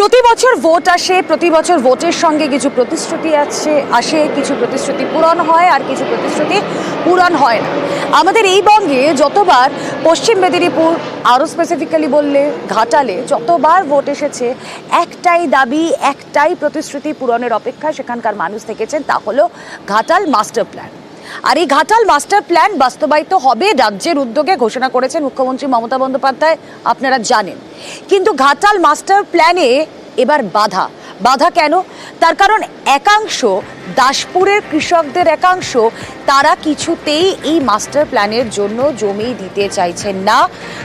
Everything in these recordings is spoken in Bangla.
প্রতি বছর ভোট আসে প্রতি বছর ভোটের সঙ্গে কিছু প্রতিশ্রুতি আছে, আসে, কিছু প্রতিশ্রুতি পূরণ হয় আর কিছু প্রতিশ্রুতি পূরণ হয় না। আমাদের এই বঙ্গে যতবার পশ্চিম মেদিনীপুর আরও স্পেসিফিক্যালি বললে ঘাটালে যতবার ভোট এসেছে, একটাই দাবি, একটাই প্রতিশ্রুতি পূরণের অপেক্ষা সেখানকার মানুষ থেকেছেন, তা হলো ঘাটাল মাস্টার প্ল্যান। আর এই ঘাটাল মাস্টার প্ল্যান বাস্তবায়িত হবে, রাজ্যের উদ্যোগে ঘোষণা করেছেন মুখ্যমন্ত্রী মমতা বন্দ্যোপাধ্যায়, আপনারা জানেন। কিন্তু ঘাটাল মাস্টার প্ল্যানে এবার বাধা। বাধা কেন? তার কারণ একাংশ, দাসপুরের কৃষকদের একাংশ, তারা কিছুতেই এই মাস্টার প্ল্যানের জন্য জমি দিতে চাইছেন না।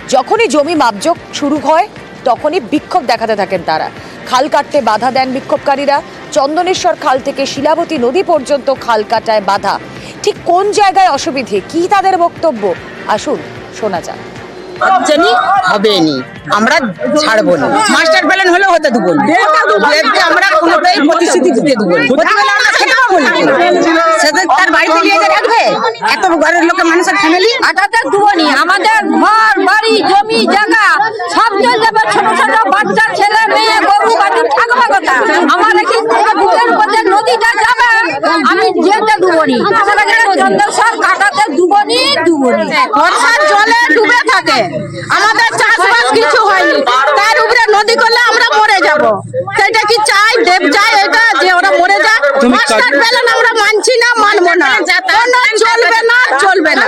যখনই জমি মাপজোক শুরু হয়, তখনই বিক্ষোভ দেখাতে থাকেন তারা। খাল কাটতে বাধা দেন বিক্ষোভকারীরা। চন্দনেশ্বর খাল থেকে শিলাবতী নদী পর্যন্ত খাল কাটায় বাধা। ঠিক কোন জায়গায় অসুবিধে? কি তাদের বক্তব্য? আসুন শোনা যাক। জানি হবে নি আমরা ছাড়বো না। মাস্টার প্ল্যান হলে হতে দেবো আমরা কোনোটাই প্রতিশ্রুতি দিতে দেবো না। হতে গেলে আমরা খেতে পাবো না। সেটা তার বাড়িতে নিয়ে রাখবে? এত ঘরের লোকের মানুষের ফ্যামিলি আটাতে দুবনি আমাদের ঘর বাড়ি জমি জায়গা সব চলে যাবে ছোট ছোট বাচ্চা ছেলে মেয়ে গরু থাকবে কথা আমার কি নদীটা যাবে আমি যেতে দুবনি চন্দ্রসর কাটাতে দুবনি দুবনি বর্ষার জলে ডুবে থাকে। আমাদের চাষবাস কিছু হয়নি। তার উপরে নদী করলে আমরা মরে যাব। সেটা কি চাই? দেব চাই এটা যে ওরা মরে যায় মাস্টার প্ল্যান আমরা মানছি না মানবো না। কোনো চলবে না চলবে না।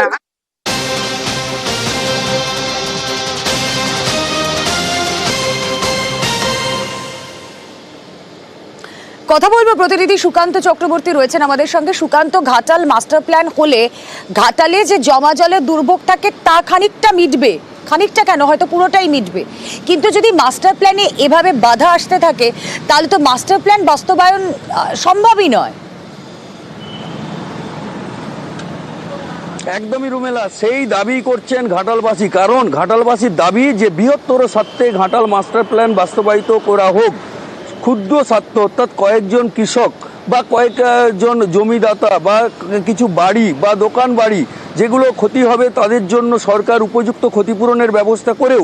কথা বলব, প্রতিনিধি সুকান্ত চক্রবর্তী রয়েছেন আমাদের সঙ্গে। সুকান্ত, ঘাটাল মাস্টার প্ল্যান হলে ঘাটালে যে জমা জলের দুর্ভোগ থাকে তা খানিকটা মিটবে, খানিকটা কেন? হয়তো পুরোটাই মিটবে। কিন্তু যদি মাস্টার প্ল্যানে এভাবে বাধা আসতে থাকে, তাহলে তো মাস্টার প্ল্যান বাস্তবায়ন সম্ভবই নয়। একদমই রুমেলা, সেই দাবি করছেন ঘাটালবাসী। কারণ ঘাটালবাসীর দাবি যে বৃহত্তর সত্ত্বে ঘাটাল মাস্টার প্ল্যান বাস্তবায়িত করা হোক। ক্ষুদ্র স্বার্থ অর্থাৎ কয়েকজন কৃষক বা কয়েকজন জমিদাতা বা কিছু বাড়ি বা দোকান বাড়ি যেগুলো ক্ষতি হবে তাদের জন্য সরকার উপযুক্ত ক্ষতিপূরণের ব্যবস্থা করেও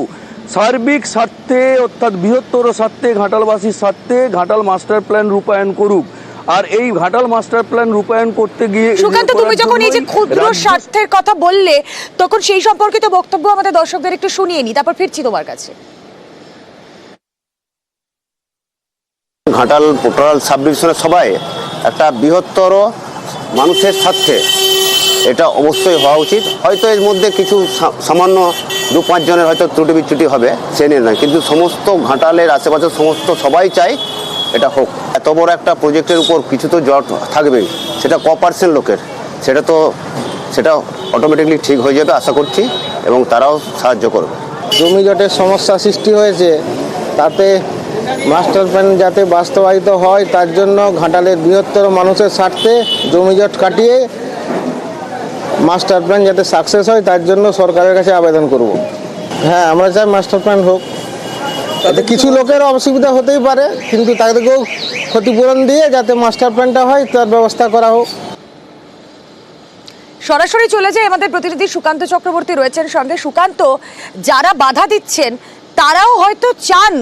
সার্বিক স্বার্থে অর্থাৎ বৃহত্তর স্বার্থে ঘাটালবাসীর স্বার্থে ঘাটাল মাস্টার প্ল্যান রূপায়ণ করুক। আর এই ঘাটাল মাস্টার প্ল্যান রূপায়ণ করতে গিয়ে সুকান্ত তুমি যখন এই যে ক্ষুদ্র স্বার্থের কথা বললে তখন সেই সম্পর্কিত বক্তব্য আমাদের দর্শকদের একটু শুনিয়ে নি তারপর ফিরছি তোমার কাছে। ঘাটাল পোটাল সাব ডিভিশনের সবাই একটা বৃহত্তর মানুষের স্বার্থে এটা অবশ্যই হওয়া উচিত। হয়তো এর মধ্যে কিছু সামান্য দু পাঁচজনের হয়তো ত্রুটি বিচ্যুতি হবে, সে নিয়ে নয়। কিন্তু সমস্ত ঘাটালের আশেপাশের সমস্ত সবাই চায় এটা হোক। এত বড় একটা প্রজেক্টের উপর কিছু তো জট থাকবেই, সেটা ক পার্সেন্ট লোকের। সেটা তো, সেটা অটোমেটিকলি ঠিক হয়ে যাবে আশা করছি, এবং তারাও সাহায্য করবে। জমি জটের সমস্যা সৃষ্টি হয়েছে, তাতে মাস্টার প্ল্যান যাতে বাস্তবায়িত হয়, তার জন্য ঘাটালের বৃহত্তর মানুষের স্বার্থে জমিজট কাটিয়ে মাস্টার প্ল্যান যাতে সাকসেস হয়, তার জন্য সরকারের কাছে আবেদন করব। হ্যাঁ আমরা চাই মাস্টার প্ল্যান হোক। তাতে কিছু লোকের অসুবিধা হতেই পারে, কিন্তু তাদেরকেও ক্ষতিপূরণ দিয়ে যাতে মাস্টার প্ল্যানটা হয়, তার ব্যবস্থা করা হোক। সরাসরি চলে যায় আমাদের প্রতিনিধি সুকান্ত চক্রবর্তী রয়েছেন সঙ্গে। সুকান্ত, যারা বাধা দিচ্ছেন, তারাও হয়তো চান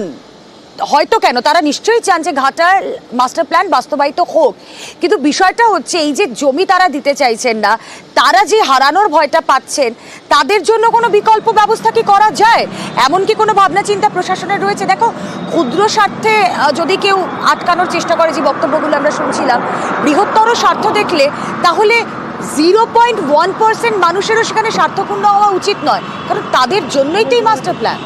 হয়তো কেন, তারা নিশ্চয়ই চান যে ঘাটার মাস্টার প্ল্যান বাস্তবায়িত হোক। কিন্তু বিষয়টা হচ্ছে এই যে জমি তারা দিতে চাইছেন না, তারা যে হারানোর ভয়টা পাচ্ছেন, তাদের জন্য কোনো বিকল্প ব্যবস্থা কি করা যায়? এমন কি কোনো ভাবনা চিন্তা প্রশাসনের রয়েছে? দেখো, ক্ষুদ্র স্বার্থে যদি কেউ আটকানোর চেষ্টা করে, যে বক্তব্যগুলো আমরা শুনছিলাম, বৃহত্তর স্বার্থ দেখলে, তাহলে জিরো পয়েন্ট ওয়ান পার্সেন্ট মানুষেরও সেখানে স্বার্থপূর্ণ হওয়া উচিত নয়। কারণ তাদের জন্যই তো এই মাস্টার প্ল্যান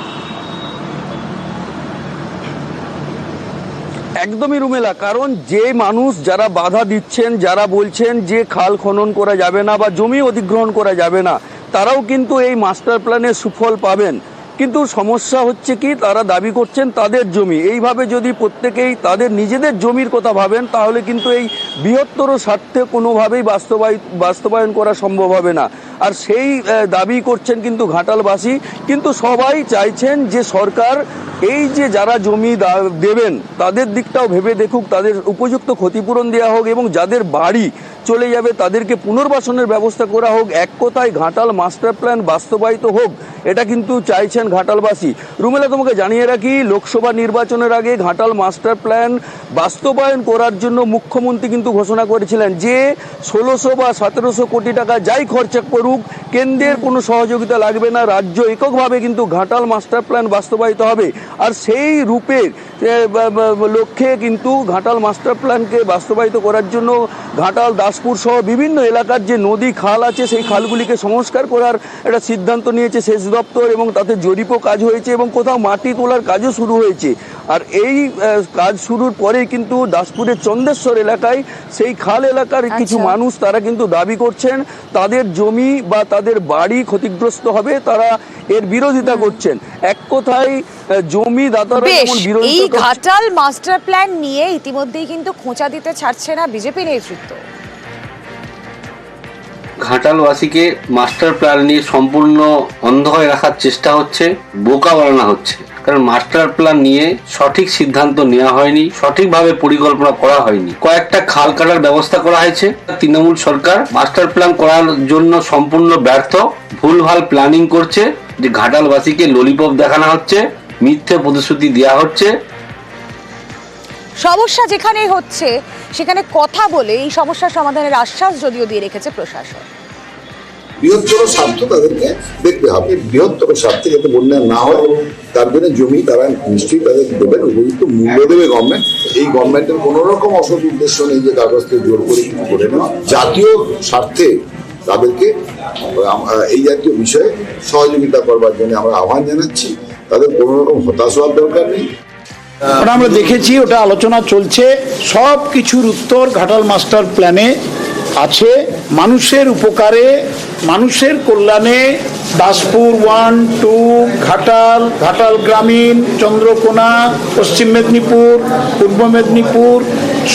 একদমই রুমেলা, কারণ যে মানুষ যারা বাধা দিচ্ছেন, যারা বলছেন যে খাল খনন করা যাবে না বা জমি অধিগ্রহণ করা যাবে না, তারাও কিন্তু এই মাস্টার প্ল্যানের সুফল পাবেন। কিন্তু সমস্যা হচ্ছে কি, তারা দাবি করছেন তাদের জমি। এইভাবে যদি প্রত্যেকেই তাদের নিজেদের জমির কথা ভাবেন, তাহলে কিন্তু এই বৃহত্তর স্বার্থে কোনোভাবেই বাস্তবায়ন করা সম্ভব হবে না। আর সেই দাবি করছেন কিন্তু ঘাটালবাসী। কিন্তু সবাই চাইছেন যে সরকার এই যে যারা জমি দেবেন, তাদের দিকটাও ভেবে দেখুক, তাদের উপযুক্ত ক্ষতিপূরণ দেওয়া হোক এবং যাদের বাড়ি চলে যাবে, তাদেরকে পুনর্বাসনের ব্যবস্থা করা হোক, এক কথায় ঘাটাল মাস্টার প্ল্যান বাস্তবায়িত হোক, এটা কিন্তু চাইছেন ঘাটালবাসী। রুমেলা, তোমাকে জানিয়ে রাখি, লোকসভা নির্বাচনের আগে ঘাটাল মাস্টার প্ল্যান বাস্তবায়ন করার জন্য মুখ্যমন্ত্রী কিন্তু ঘোষণা করেছিলেন যে, ষোলোশো বা সতেরোশো কোটি টাকা যাই খরচা করুক, কেন্দ্রের কোনো সহযোগিতা লাগবে না, রাজ্য এককভাবে কিন্তু ঘাটাল মাস্টার প্ল্যান বাস্তবায়িত হবে। আর সেই রূপের লক্ষ্যে কিন্তু ঘাটাল মাস্টার প্ল্যানকে বাস্তবায়িত করার জন্য ঘাটাল দাসপুর সহ বিভিন্ন এলাকার যে নদী খাল আছে সেই খালগুলিকে সংস্কার করার একটা সিদ্ধান্ত নিয়েছে সেচ দপ্তর এবং তাতে জরিপও কাজ হয়েছে এবং কোথাও মাটি তোলার কাজও শুরু হয়েছে। আর এই কাজ শুরুর পরেই কিন্তু দাসপুরের চন্দেশ্বর এলাকায় সেই খাল এলাকার কিছু আচ্ছা। মানুষ তারা কিন্তু দাবি করছেন তাদের জমি বা তাদের বাড়ি ক্ষতিগ্রস্ত হবে তারা এর বিরোধিতা করছেন। এক কথায় জমি দাতারা বেশ এই ঘাটাল মাস্টার প্ল্যান নিয়ে ইতিমধ্যেই কিন্তু খোঁচা দিতে ছাড়ছে না বিজেপি নেতৃত্ব। ঘাটালবাসীকে মাস্টার প্ল্যান নিয়ে সম্পূর্ণ অন্ধ হয়ে রাখার চেষ্টা হচ্ছে বোকা বানানো হচ্ছে। কারণ মাস্টার প্ল্যান নিয়ে সঠিক সিদ্ধান্ত নেওয়া হয়নি সঠিকভাবে পরিকল্পনা করা হয়নি। কয়েকটা খাল কাটার ব্যবস্থা করা হয়েছে। তৃণমূল সরকার মাস্টার প্ল্যান করার জন্য সম্পূর্ণ ব্যর্থ ভুলভাল প্ল্যানিং করছে যে ঘাটালবাসীকে ললিপপ দেখানো হচ্ছে। মিথ্যে প্রতিশ্রুতি দেওয়া হচ্ছে। সমস্যা যেখানেই হচ্ছে সেখানে কথা বলে এই সমস্যার সমাধানের আশ্বাস যদিও দিয়ে রেখেছে প্রশাসন। বৃহত্তর স্বার্থ তাদেরকে দেখতে হবে। বৃহত্তর স্বার্থে যাতে বন্যা না হয় এবং তার জন্য জমি তারা নিশ্চয়ই তাদের দেবেন উপযুক্ত মূল্য দেবে গভর্নমেন্ট এই গভর্নমেন্টের কোনো রকম অসৎ উদ্দেশ্য নেই যে কাগজকে জোর করে কিছু করে নেওয়া। জাতীয় স্বার্থে তাদেরকে এই জাতীয় বিষয়ে সহযোগিতা করবার জন্য আমরা আহ্বান জানাচ্ছি। তাদের কোনো রকম হতাশ হওয়ার দরকার নেই। আমরা দেখেছি, ওটা আলোচনা চলছে। সব কিছুর উত্তর ঘাটাল মাস্টার প্ল্যানে আছে। মানুষের উপকারে, মানুষের কল্যাণে দাসপুর ওয়ান, টু, ঘাটাল ঘাটাল গ্রামীণ, চন্দ্রকোনা, পশ্চিম মেদিনীপুর, পূর্ব মেদিনীপুর,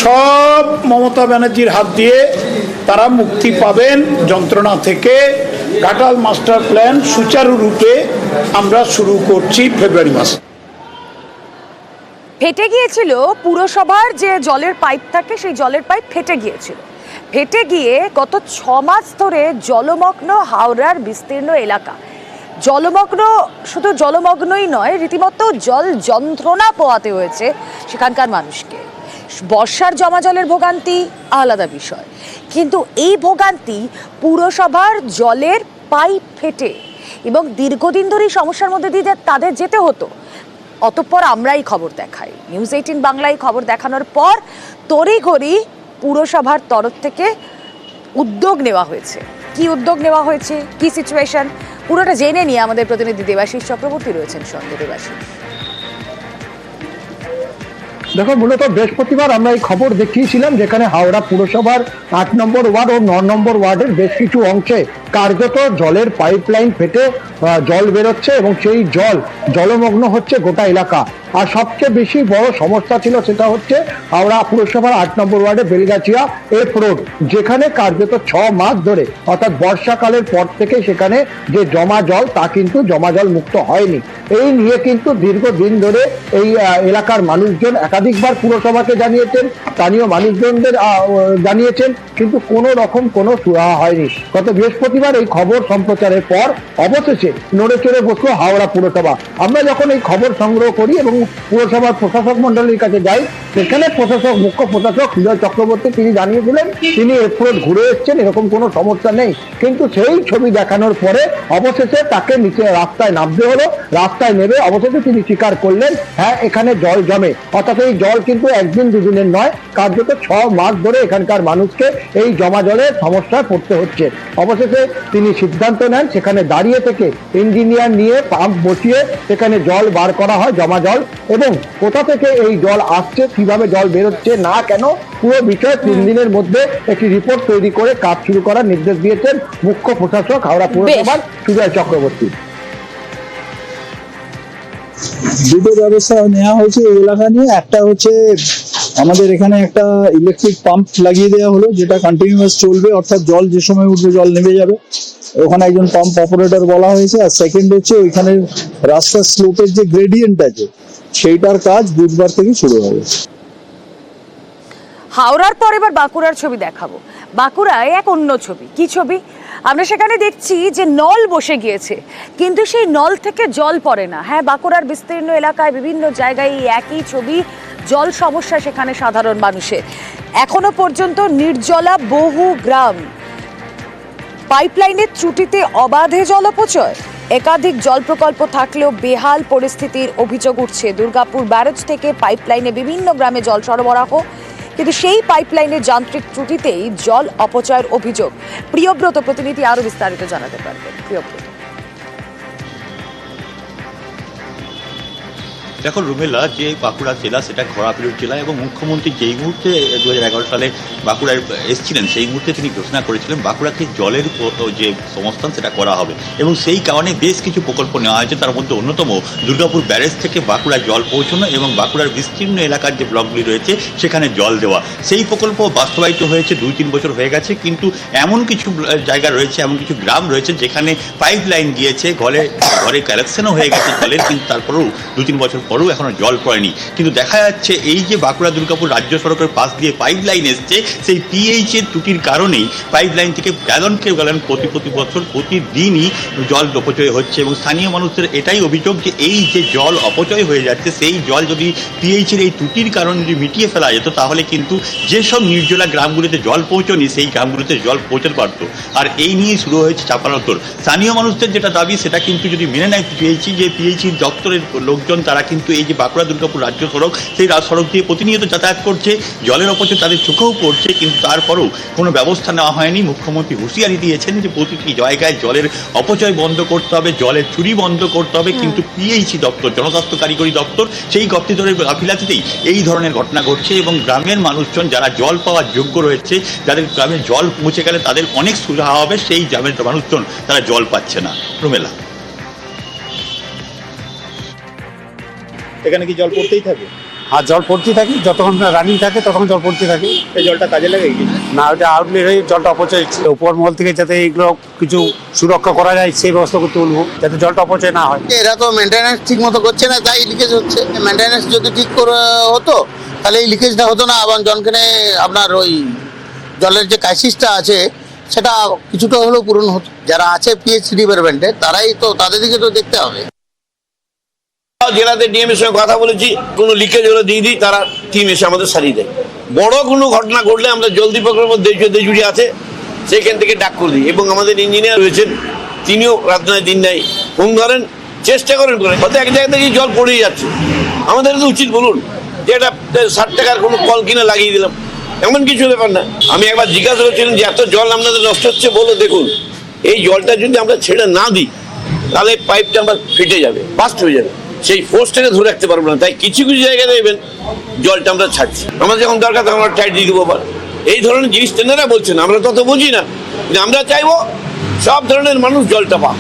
সব মমতা ব্যানার্জির হাত দিয়ে তারা মুক্তি পাবেন যন্ত্রণা থেকে। ঘাটাল মাস্টার প্ল্যান সুচারুরূপে আমরা শুরু করছি ফেব্রুয়ারি মাসে। ফেটে গিয়েছিল পুরসভার যে জলের পাইপ থাকে সেই জলের পাইপ ফেটে গিয়েছিল। ফেটে গিয়ে গত ছ মাস ধরে জলমগ্ন হাওড়ার বিস্তীর্ণ এলাকা। জলমগ্ন, শুধু জলমগ্নই নয়, রীতিমতো জল যন্ত্রণা পোয়াতে হয়েছে সেখানকার মানুষকে। বর্ষার জমা জলের ভোগান্তি আলাদা বিষয়। কিন্তু এই ভোগান্তি পুরসভার জলের পাইপ ফেটে এবং দীর্ঘদিন ধরে সমস্যার মধ্যে দিয়ে তাদের যেতে হতো। অতঃপর আমরাই খবর দেখাই। নিউজ এইটিন বাংলায় খবর দেখানোর পর তড়িঘড়ি পুরসভার তরফ থেকে উদ্যোগ নেওয়া হয়েছে। কি উদ্যোগ নেওয়া হয়েছে? কি সিচুয়েশন পুরোটা জেনে নিয়ে আমাদের প্রতিনিধি দেবাশিস চক্রবর্তী রয়েছেন সঙ্গে দেবাশিস। দেখো, মূলত বৃহস্পতিবার আমরা এই খবর দেখিয়েছিলাম যেখানে হাওড়া পুরসভার আট নম্বর ওয়ার্ড ও ন নম্বর ওয়ার্ডের বেশ কিছু অংশে কার্যত জলের পাইপলাইন ফেটে জল বেরোচ্ছে এবং সেই জল জলমগ্ন হচ্ছে গোটা এলাকা। আর সবচেয়ে বেশি বড় সমস্যা ছিল সেটা হচ্ছে হাওড়া পুরসভার আট নম্বর ওয়ার্ডে বেলগাছিয়া এফ রোড, যেখানে কার্যত ছ মাস ধরে, অর্থাৎ বর্ষাকালের পর থেকে সেখানে যে জমা জল, তা কিন্তু জমা জল মুক্ত হয়নি। এই নিয়ে কিন্তু দীর্ঘদিন ধরে এই এলাকার মানুষজন একাধিকবার পুরসভাকে জানিয়েছেন, স্থানীয় মানুষজনদের জানিয়েছেন, কিন্তু কোনো রকম কোনো সুরাহা হয়নি। গত বৃহস্পতিবার এই খবর সম্প্রচারের পর অবশেষে নড়ে চড়ে বসল হাওড়া পুরসভা। আমরা যখন এই খবর সংগ্রহ করি এবং পুরসভার প্রশাসক মন্ডলীর কাছে যাই, সেখানে প্রশাসক, মুখ্য প্রশাসক সুজয় চক্রবর্তী তিনি জানিয়েছিলেন, তিনি এরপর ঘুরে এসছেন, এরকম কোনো সমস্যা নেই। কিন্তু সেই ছবি দেখানোর পরে অবশেষে তাকে নিচে রাস্তায় নামতে হলো, রাস্তায় নেমে অবশেষে তিনি স্বীকার করলেন হ্যাঁ এখানে জল জমে। অর্থাৎ এই জল কিন্তু একদিন দুদিনের নয়, কার্যত ছ মাস ধরে এখানকার মানুষকে এই জমা জলের সমস্যায় পড়তে হচ্ছে। অবশেষে তিনি সিদ্ধান্ত নেন, সেখানে দাঁড়িয়ে থেকে ইঞ্জিনিয়ার নিয়ে পাম্প বসিয়ে সেখানে জল বার করা হয়, জমা জল এবং কোথা থেকে এই জল আসছে কীভাবে জল বেরোচ্ছে না কেন পুরো বিষয় তিন দিনের মধ্যে একটি রিপোর্ট তৈরি করে কাজ শুরু করার নির্দেশ দিয়েছেন মুখ্য প্রশাসক হাওড়া পুরসভার সুজয় চক্রবর্তী। দুটো ব্যবস্থা নেওয়া হয়েছে এই এলাকা নিয়ে। একটা হচ্ছে আমাদের এখানে একটা ইলেকট্রিক পাম্প লাগিয়ে দেওয়া হলো যেটা কন্টিনিউয়াস চলবে অর্থাৎ জল যে সময় উঠবে জল নেমে যাবে। ওখানে একজন পাম্প অপারেটর বলা হয়েছে, আর সেকেন্ড হচ্ছে ওইখানে রাস্তার স্লোপের যে গ্রেডিয়েন্ট আছে, সেইটার কাজ বুধবার থেকে শুরু হবে। হাওড়ার পর এবার বাঁকুড়ার ছবি দেখাবো। বাঁকুড়ায় এক অন্য ছবি। কি ছবি? আমরা সেখানে দেখছি যে নল বসে গিয়েছে, কিন্তু সেই নল থেকে জল পড়ে না। হ্যাঁ বাঁকুড়ার বিস্তীর্ণ এলাকায় বিভিন্ন জায়গায় এই একই ছবি। জল সমস্যা সেখানে সাধারণ মানুষের। এখনও পর্যন্ত নির্জলা বহু গ্রাম পাইপলাইনের ত্রুটিতে অবাধে জলপচয়। একাধিক জল প্রকল্প থাকলেও বেহাল পরিস্থিতির অভিযোগ উঠছে। দুর্গাপুর ব্যারেজ থেকে পাইপলাইনে বিভিন্ন গ্রামে জল সরবরাহ, কিন্তু সেই পাইপলাইনের যান্ত্রিক ত্রুটিতেই জল অপচয়ের অভিযোগ। প্রিয়ব্রত প্রতিনিধি আরও বিস্তারিত জানাতে পারবেন। প্রিয়ব্রত। দেখো, রুমেলা যে বাঁকুড়া জেলা, সেটা খরাপিলুর জেলা এবং মুখ্যমন্ত্রী যেই মুহূর্তে দু হাজার এগারো সালে বাঁকুড়ায় এসেছিলেন, সেই মুহূর্তে তিনি ঘোষণা করেছিলেন বাঁকুড়াকে জলের যে সংস্থান সেটা করা হবে। এবং সেই কারণে বেশ কিছু প্রকল্প নেওয়া হয়েছে। তার মধ্যে অন্যতম দুর্গাপুর ব্যারেজ থেকে বাঁকুড়ায় জল পৌঁছানো এবং বাঁকুড়ার বিস্তীর্ণ এলাকার যে ব্লকগুলি রয়েছে, সেখানে জল দেওয়া। সেই প্রকল্প বাস্তবায়িত হয়েছে দুই তিন বছর হয়ে গেছে, কিন্তু এমন কিছু জায়গা রয়েছে, এমন কিছু গ্রাম রয়েছে, যেখানে পাইপ লাইন গিয়েছে, ঘরে ঘরে কালেকশনও হয়ে গেছে জলের, কিন্তু তারপরেও দু তিন বছর পরেও এখনও জল পড়েনি। কিন্তু দেখা যাচ্ছে এই যে বাঁকুড়া দুর্গাপুর রাজ্য সড়কের পাশ দিয়ে পাইপ লাইন এসছে, সেই পিএইচ এর ত্রুটির কারণেই পাইপ লাইন থেকে গ্যালনকে গ্যালন প্রতি প্রতি বছর, প্রতিদিনই জল অপচয় হচ্ছে এবং স্থানীয় মানুষদের এটাই অভিযোগ যে এই যে জল অপচয় হয়ে যাচ্ছে, সেই জল যদি পিএইচ এর এই ত্রুটির কারণে যদি মিটিয়ে ফেলা যেত, তাহলে কিন্তু যেসব নির্জলা গ্রামগুলিতে জল পৌঁছনি সেই গ্রামগুলিতে জল পৌঁছাতে পারত। আর এই নিয়ে শুরু হয়েছে চাপানোত্তর স্থানীয় মানুষদের যেটা দাবি, সেটা কিন্তু যদি মেনে নেয় পিএইচি যে পিএইচি দপ্তরের লোকজন, তারা কিন্তু এই যে বাঁকুড়া দুর্গাপুর রাজ্য সড়ক সেই রা- সড়ক দিয়ে প্রতিনিয়ত যাতায়াত করছে জলের অপচয় তাদের চোখেও পড়ছে কিন্তু তারপরেও কোনো ব্যবস্থা নেওয়া হয়নি। মুখ্যমন্ত্রী হুঁশিয়ারি দিয়েছেন যে প্রতিটি জায়গায় জলের অপচয় বন্ধ করতে হবে জলের চুরি বন্ধ করতে হবে কিন্তু পিএইচি দপ্তর জনস্বাস্থ্য কারিগরি দপ্তর সেই দপ্তরের গাফিলাতিতেই এই ধরনের ঘটনা ঘটছে এবং গ্রামের মানুষজন যারা জল পাওয়ার যোগ্য রয়েছে যাদের গ্রামে জল পৌঁছে গেলে তাদের অনেক সুবিধা হবে সেই গ্রামের মানুষজন তারা জল পাচ্ছে না। রুমেলা এখানে কি জল পড়তেই থাকে? আর জল পড়তে থাকি। যতক্ষণ রানিং থাকে ততক্ষণ জল পড়তে থাকে। এই জলটা কাজে লাগে কি? না ওটা আউটলেট হয়ে জলটা অপচয় হচ্ছে। উপর মহল থেকে যাতে এইগুলো কিছু সুরক্ষা করা যায় সেই ব্যবস্থা করতে বলব যাতে জলটা অপচয় না হয়। এরা তো মেনটেন্যান্স ঠিক মতো করছে না তাই লিকেজ হচ্ছে। মেনটেন্যান্স যদি ঠিক করে হতো তাহলে এই লিকেজটা হতো না। এবং জনকেনে আপনার ওই জলের যে ক্রাইসিসটা আছে সেটা কিছুটা হলেও পূরণ হতো। যারা আছে পিএইচসি ডিপার্টমেন্টে তারাই তো তাদের দিকে তো দেখতে হবে। জেলাতে ডিএম এর সঙ্গে কথা বলেছি, কোনো লিকেজ হলে দিয়ে দিই, তারা টিম এসে আমাদের সারিয়ে দেয়। বড় কোনো ঘটনা ঘটলে আমরা জলদি প্রকল্প দেজুড়ি আছে, সেখান থেকে ডাক করে দিই। এবং আমাদের ইঞ্জিনিয়ার রয়েছেন, তিনিও রাত নয় দিন নাই ফোন ধরেন, চেষ্টা করেন করে। হয়তো এক জায়গা থেকে জল পড়েই যাচ্ছে। আমাদের তো উচিত বলুন যে এটা ষাট টাকার কোনো কল কিনে লাগিয়ে দিলাম। এমন কিছু ব্যাপার না। আমি একবার জিজ্ঞাসা করছিলাম যে, এত জল আপনাদের নষ্ট হচ্ছে বলে দেখুন। এই জলটা যদি আমরা ছেড়ে না দিই, তাহলে পাইপটা আমার ফেটে যাবে বাস্ট হয়ে যাবে। সেই ফোর্সটাকে ধরে রাখতে পারব না। তাই কিছু কিছু জায়গায় দেখবেন জলটা আমরা ছাড়ছি। আমাদের যখন দরকার তখন আমরা টাইট দিয়ে দেবো এই ধরনের জিনিস তেনারা বলছেন, আমরা তত বুঝি না। আমরা চাইব সব ধরনের মানুষ জলটা পাক।